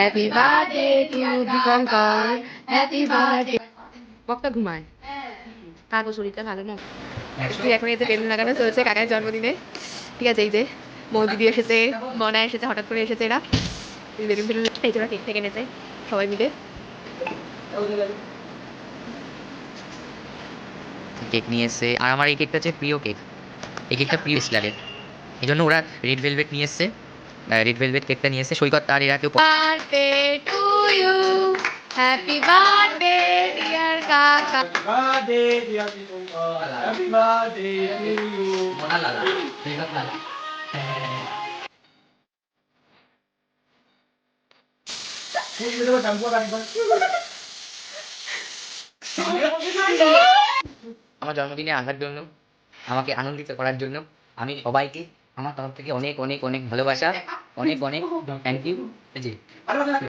Happy birthday to Dipankar happy birthday বকটা ঘুমায়। কাকু শরীরটা ভালো না তুই এখন এতে বেলুন লাগানো চলছে কাকার জন্মদিনে। ঠিক আছে এই যে মৌদিদি এসেছে মনা এসেছে হঠাৎ করে এসেছে এরা। এই বেলুন ফেলুন এই তোরা কেক থেকে এনেছে সবাই মিলে। কেক নিয়ে এসছে। আর আমার এই কেকটা হচ্ছে প্রিয় কেক এই কেকটা প্রিয় স্ল্যাবের এই জন্য ওরা রেড ভেলভেট নিয়ে এসছে। রেড ভেলভেট কেকটা নিয়ে এসছে সৈকত আর এরা কেউ বার্থডে হ্যাপি বার্থডে ডিয়ার কাকা. Happy birthday to you. আমার জন্মদিনে আসার জন্য আমাকে আনন্দিত করার জন্য আমি সবাইকে আমার তরফ থেকে অনেক অনেক অনেক ভালোবাসা। অনেক অনেক। Thank you G